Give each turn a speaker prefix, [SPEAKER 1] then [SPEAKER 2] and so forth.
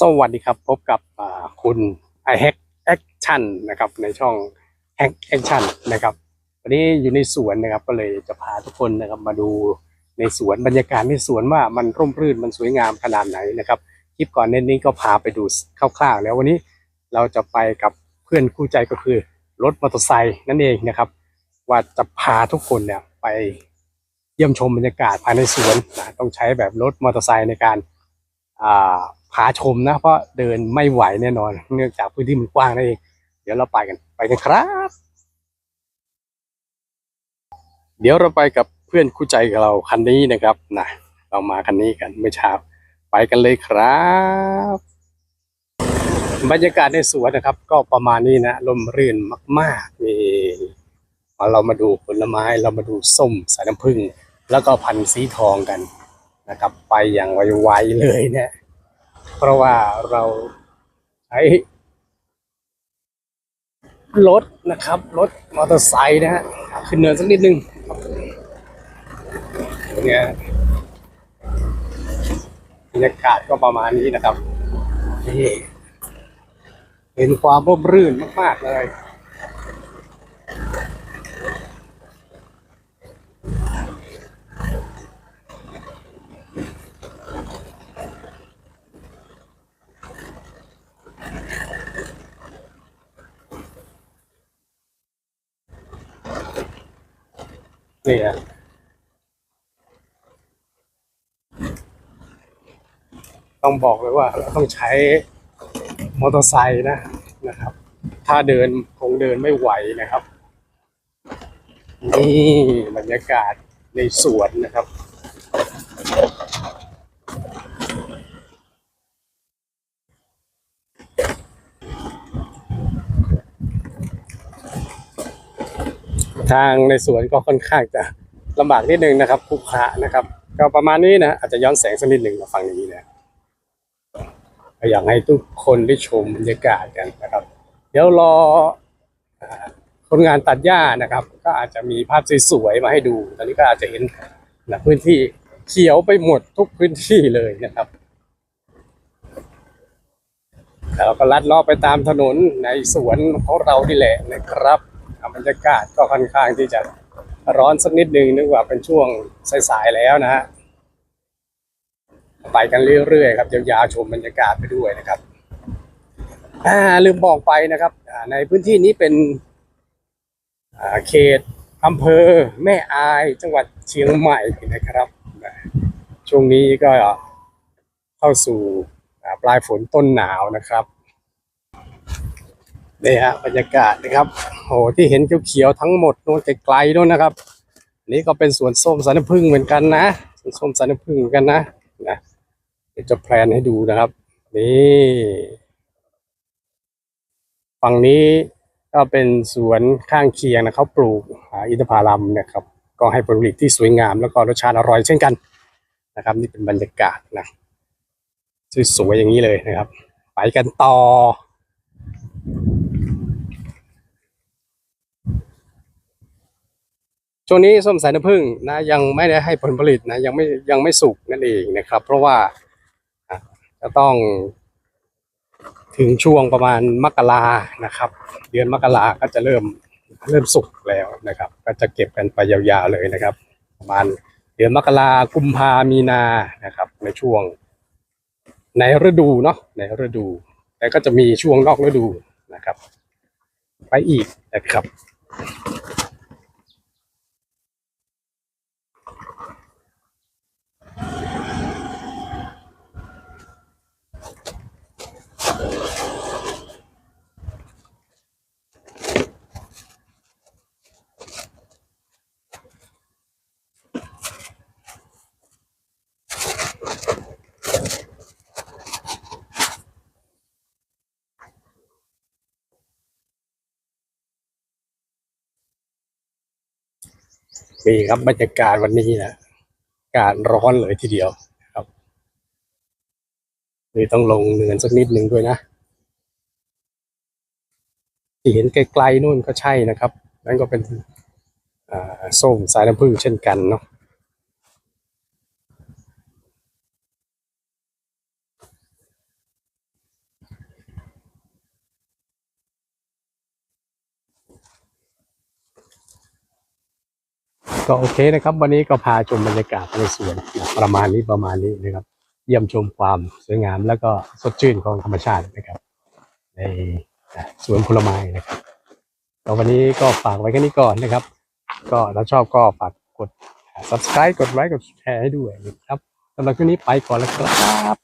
[SPEAKER 1] สวัสดีครับพบกับคุณ i h a c k Action นนะครับในช่อง Hack Action นะครับวันนี้อยู่ในสวนนะครับก็เลยจะพาทุกคนนะครับมาดูในสวนบรรยากาศในสวนว่ามันร่มรื่นมันสวยงามขนาดไหนนะครับคลิปก่อนหน้านี้ก็พาไปดูคร่าวๆแล้ววันนี้เราจะไปกับเพื่อนคู่ใจก็คือรถมอเตอร์ไซค์นั่นเองนะครับ ว่าจะพาทุกคนเนี่ยไปเยี่ยมชมบรรยากาศภายในสวนนะต้องใช้แบบรถมอเตอร์ไซค์ในการอ่า พาชมนะ เพราะเดินไม่ไหวแน่นอน เนื่องจากพื้นที่มันกว้างนั่นเอง เดี๋ยวเราไปกันไปกันครับ เดี๋ยวเราไปกับเพื่อนคู่ใจกับเราคันนี้นะครับนะเรามาคันนี้กันเมื่อเช้าไปกันเลยครับ บรรยากาศในสวนนะครับ ก็ประมาณนี้นะลมรื่นมากๆนี่มาเรามาดูผลไม้เรามาดูส้มสายน้ำผึ้งแล้วก็พันธุ์สีทองกันนะครับ ไปอย่างไวๆเลยเนี่ย เพราะว่าเราใช้รถนะครับ รถมอเตอร์ไซค์นะฮะ ขึ้นเนินสักนิดนึงเนี่ยบรรยากาศก็ประมาณนี้นะครับนี่เห็นความร่มรื่นมาก ๆ เลย นี่ฮะต้องบอกเลยว่าเราต้องใช้มอเตอร์ไซค์นะนะครับ ถ้าเดินคงเดินไม่ไหวนะครับ นี่บรรยากาศในสวนนะครับ ทางในสวนก็ค่อนข้างจะลำบากนิดนึงนะครับคุกคะนะครับ ก็ประมาณนี้นะอาจจะย้อนแสงสักนิดหนึ่งมาฝั่งนี้นะอยากให้ทุกคนได้ชมบรรยากาศกันนะครับ เดี๋ยวรอคนงานตัดหญ้านะครับ ก็อาจจะมีภาพสวยๆมาให้ดู ตอนนี้ก็อาจจะเห็นนะพื้นที่เขียวไปหมดทุกพื้นที่เลยนะครับแล้วก็ลัดเลาะไปตามถนนในสวนของเราที่แหละนะครับ บรรยากาศก็ค่อนข้างที่จะร้อนสักนิดนึงนึกว่าเป็นช่วงสายๆแล้วนะฮะไปกันเรื่อยๆครับยาวๆชมบรรยากาศไปด้วยนะครับอ่าลืมบอกไปนะครับในพื้นที่นี้เป็นอาเขตอำเภอแม่อายจังหวัดเชียงใหม่นะครับ ช่วงนี้ก็เข้าสู่ปลายฝนต้นหนาวนะครับนี่ฮะบรรยากาศนะครับ โอ้ที่เห็นเขียวๆทั้งหมดโน้นไกลๆโน้นนะครับ นี่ก็เป็นสวนส้มสายน้ำผึ้งเหมือนกันนะสวนส้มสายน้ำผึ้งเหมือนกันนะนะเดี๋ยวจะแพลนให้ดูนะครับ นี่ฝั่งนี้ก็เป็นสวนข้างเคียงนะเขาปลูกอินทผลัมเนะครับก็ให้ผลผลิตที่สวยงาม แล้วก็รสชาติอร่อยเช่นกันนะครับ นี่เป็นบรรยากาศนะสวยๆอย่างนี้เลยนะครับ ไปกันต่อ ช่วงนี้ส้มสายน้ำผึ้งนะยังไม่ได้ให้ผลผลิตนะยังไม่ยังไม่สุกนั่นเองนะครับ เพราะว่าจะต้องถึงช่วงประมาณมกรานะครับ เดือนมกราก็จะเริ่มเริ่มสุกแล้วนะครับ ก็จะเก็บกันไปยาวๆเลยนะครับ ประมาณเดือนมกรากุมภามีนานะครับ ในช่วง ในฤดูเนาะในฤดู แต่ก็จะมีช่วงนอกฤดูนะครับ ไปอีกนะครับ นี่ครับบรรยากาศวันนี้นะอากาศร้อนเลยทีเดียวครับนี่ต้องลงเนินสักนิดหนึ่งด้วยนะที่เห็นไกลๆนู่นก็ใช่นะครับ นั่นก็เป็นอ่าส้มสายน้ำผึ้งเช่นกันเนาะ ก็โอเคนะครับ วันนี้ก็พาชมบรรยากาศในสวนประมาณนี้ประมาณนี้นะครับ เยี่ยมชมความสวยงามแล้วก็สดชื่นของธรรมชาตินะครับ ในสวนผลไม้นะครับก็วันนี้ก็ฝากไว้แค่นี้ก่อนนะครับ ก็ถ้าชอบก็ฝากกด subscribe กดไลค์กดแชร์ให้ด้วยนะครับสำหรับคลิปนี้ไปก่อนแล้วครับ